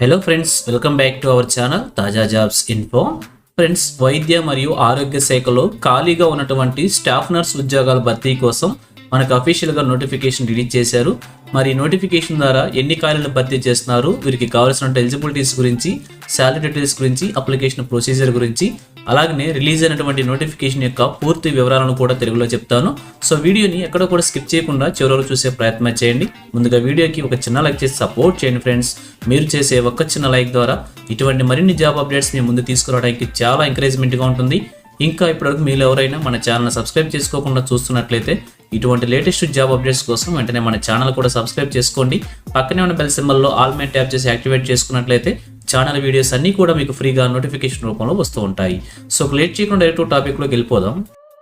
Hello friends welcome back to our channel తాజా jobs info friends వైద్య మరియు ఆరోగ్య శాఖలో ఖాళీగా ఉన్నటువంటి స్టాఫ్ నర్స్ ఉద్యోగాల భర్తీ కోసం మనకు అఫీషియల్గా నోటిఫికేషన్ రిలీజ్ చేశారు. మరి నోటిఫికేషన్ ద్వారా ఎన్ని ఖాళీలు భర్తీ చేస్తున్నారు? వీరికి కావాల్సిన ఎలిజిబిలిటీస్ గురించి శాలరీ డీటెయిల్స్ గురించి అప్లికేషన్ ప్రొసీజర్ గురించి అలాగనే రిలీజ్ అయినటువంటి నోటిఫికేషన్ యొక్క పూర్తి వివరాలను కూడా తెలుగులో చెప్తాను. సో వీడియోని ఎక్కడ కూడా స్కిప్ చేయకుండా చివరిలో చూసే ప్రయత్నం చేయండి. ముందుగా వీడియోకి ఒక చిన్న లైక్ చేసి సపోర్ట్ చేయండి ఫ్రెండ్స్. మీరు చేసే ఒక్క చిన్న లైక్ ద్వారా ఇటువంటి మరిన్ని జాబ్ అప్డేట్స్ మీ ముందు తీసుకురావడానికి చాలా ఎంకరేజ్మెంట్గా ఉంటుంది. ఇంకా ఇప్పటివరకు మీరు ఎవరైనా మన ఛానల్ సబ్స్క్రైబ్ చేసుకోకుండా చూస్తున్నట్లయితే ఇటువంటి లేటెస్ట్ జాబ్ అప్డేట్స్ కోసం వెంటనే మన ఛానల్ కూడా సబ్స్క్రైబ్ చేసుకోండి. పక్కనే ఉన్న బెల్ సింబల్లో ఆల్ మే ట్యాప్ చేసి యాక్టివేట్ చేసుకున్నట్లయితే ఛానల్ వీడియోస్ అన్నీ కూడా మీకు ఫ్రీగా నోటిఫికేషన్ రూపంలో వస్తూ ఉంటాయి. సో లేట్ చేయకుండా డైరెక్ట్ టాపిక్లోకి వెళ్ళిపోదాం.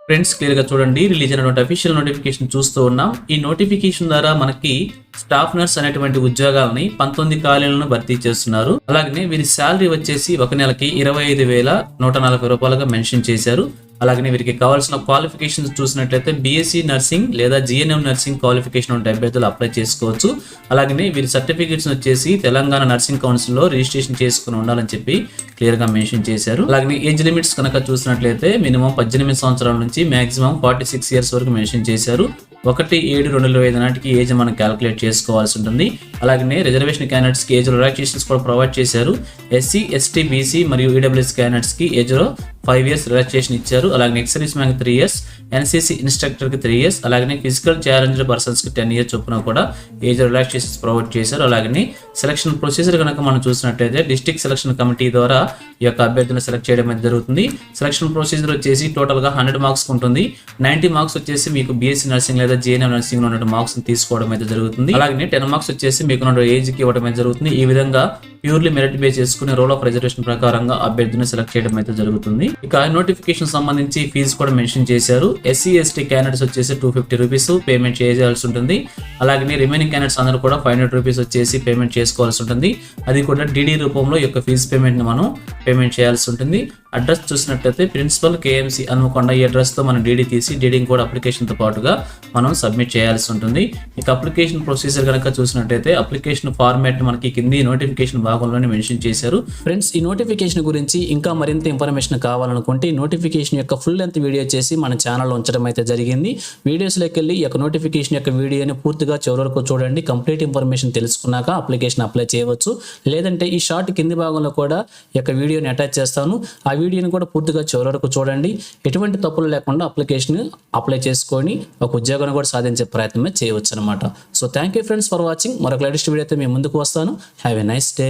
ఫ్రెండ్స్ క్లియర్గా చూడండి. రిలీజ్ అయినటువంటి అఫీషియల్ నోటిఫికేషన్ చూస్తూ ఉన్నాం. ఈ నోటిఫికేషన్ ద్వారా మనకి స్టాఫ్ నర్స్ అనేటువంటి ఉద్యోగాలని పంతొమ్మిది ఖాళీలను భర్తీ చేస్తున్నారు. అలాగనే వీరి శాలరీ వచ్చేసి ఒక నెలకి ఇరవై ఐదు వేల నూట నలభై రూపాయలుగా మెన్షన్ చేశారు. అలాగనే వీరికి కావాల్సిన క్వాలిఫికేషన్స్ చూసినట్లయితే బీఎస్సీ నర్సింగ్ లేదా జిఎన్ఎం నర్సింగ్ క్వాలిఫికేషన్ ఉంటే అభ్యర్థులు అప్లై చేసుకోవచ్చు. అలాగనే వీరి సర్టిఫికేట్స్ వచ్చేసి తెలంగాణ నర్సింగ్ కౌన్సిల్లో రిజిస్ట్రేషన్ చేసుకుని ఉండాలని చెప్పి క్లియర్గా మెన్షన్ చేశారు. అలాగే ఏజ్ లిమిట్స్ కనుక చూసినట్లయితే మినిమం పద్దెనిమిది సంవత్సరాల నుంచి మాక్సిమం ఫార్టీ సిక్స్ ఇయర్స్ వరకు మెన్షన్ చేశారు. ఒకటి ఏడు రెండు వేల ఐదు నాటికి ఏజ్ మనం క్యాలిక్యులేట్ చేసుకోవాల్సి ఉంటుంది. అలాగే రిజర్వేషన్ క్యాండిడేట్స్కి ఏజ్ రిలాక్సేషన్స్ కూడా ప్రొవైడ్ చేశారు. ఎస్సీ ఎస్టీ బీసీ మరియు ఈడబ్ల్యూఎస్ క్యాండిడేట్స్కి ఏజ్లో ఫైవ్ ఇయర్స్ రిలాక్సేషన్ ఇచ్చారు. అలాగే ex service man three years NCC ఇన్స్ట్రక్టర్కి three years అలాగే ఫిజికల్ ఛాలెంజ్డ్ పర్సన్స్కి టెన్ ఇయర్స్ చొప్పున కూడా ఏజ్ రిలాక్సేషన్స్ ప్రొవైడ్ చేశారు. అలాగే సెలక్షన్ ప్రొసీజర్ కనుక మనం చూసినట్లయితే డిస్ట్రిక్ట్ సెలక్షన్ కమిటీ ద్వారా ఈ యొక్క అభ్యర్థులను సెలెక్ట్ చేయడం అనేది జరుగుతుంది. సెలక్షన్ ప్రొసీజర్ వచ్చేసి టోటల్గా హండ్రెడ్ మార్క్స్ ఉంటుంది. నైంటీ మార్క్స్ వచ్చేసి మీకు బీఎస్సీ నర్సింగ్ లేదా జేఎన్ఎం నర్సింగ్లో ఉన్న మార్క్స్ తీసుకోవడం అయితే జరుగుతుంది. అలాగే టెన్ మార్క్స్ వచ్చేసి మీకు ఉన్న ఏజ్కి ఇవ్వడం జరుగుతుంది. ఈ విధంగా ప్యూర్లీ మెరిట్ బేస్ చేసుకుని రోల్ ఆఫ్ రిజర్వేషన్ ప్రకారంగా అభ్యర్థిని సెలెక్ట్ చేయడం అయితే జరుగుతుంది. ఇక నోటిఫికేషన్ సంబంధించి ఫీజు కూడా మెన్షన్ చేశారు. ఎస్సీ ఎస్టీ క్యాండిడేట్స్ వచ్చేసి టూ ఫిఫ్టీ రూపీస్ పేమెంట్ చేయాల్సి ఉంటుంది. అలాగే రిమైనింగ్ క్యాండిడేట్స్ అందరూ కూడా ఫైవ్ హండ్రెడ్ రూపీస్ వచ్చేసి పేమెంట్ చేసుకోవాల్సి ఉంటుంది. అది కూడా డిడి రూపంలో యొక్క ఫీజు పేమెంట్ని మనం పేమెంట్ చేయాల్సి ఉంటుంది. అడ్రస్ చూసినట్లయితే ప్రిన్సిపల్ కేఎంసి హనుమకొండ ఈ అడ్రస్తో మనం డీడీ తీసి డీడింగ్ కూడా అప్లికేషన్తో పాటుగా మనం సబ్మిట్ చేయాల్సి ఉంటుంది. ఇక అప్లికేషన్ ప్రొసీజర్ కనుక చూసినట్లయితే అప్లికేషన్ ఫార్మాట్ మనకి కింది నోటిఫికేషన్ భాగంలోనే మెన్షన్ చేశారు. ఫ్రెండ్స్ ఈ నోటిఫికేషన్ గురించి ఇంకా మరింత ఇన్ఫర్మేషన్ కావాలనుకుంటే ఈ నోటిఫికేషన్ యొక్క ఫుల్ లెంత్ వీడియో చేసి మన ఛానల్లో ఉంచడం అయితే జరిగింది. వీడియోస్లోకి వెళ్ళి ఈ యొక్క నోటిఫికేషన్ యొక్క వీడియోని పూర్తిగా చివరి వరకు చూడండి. కంప్లీట్ ఇన్ఫర్మేషన్ తెలుసుకున్నాక అప్లికేషన్ అప్లై చేయవచ్చు. లేదంటే ఈ షార్ట్ కింది భాగంలో కూడా ఈ యొక్క వీడియోని అటాచ్ చేస్తాను. ఆ వీడియోని కూడా పూర్తిగా చివరి వరకు చూడండి. ఎటువంటి తప్పులు లేకుండా అప్లికేషన్ అప్లై చేసుకొని ఒక ఉద్యోగాన్ని కూడా సాధించే ప్రయత్నమే చేయవచ్చు అనమాట so thank you friends for watching మరొక లేటెస్ట్ వీడియో అయితే మేము ముందుకు వస్తాను. Have a nice day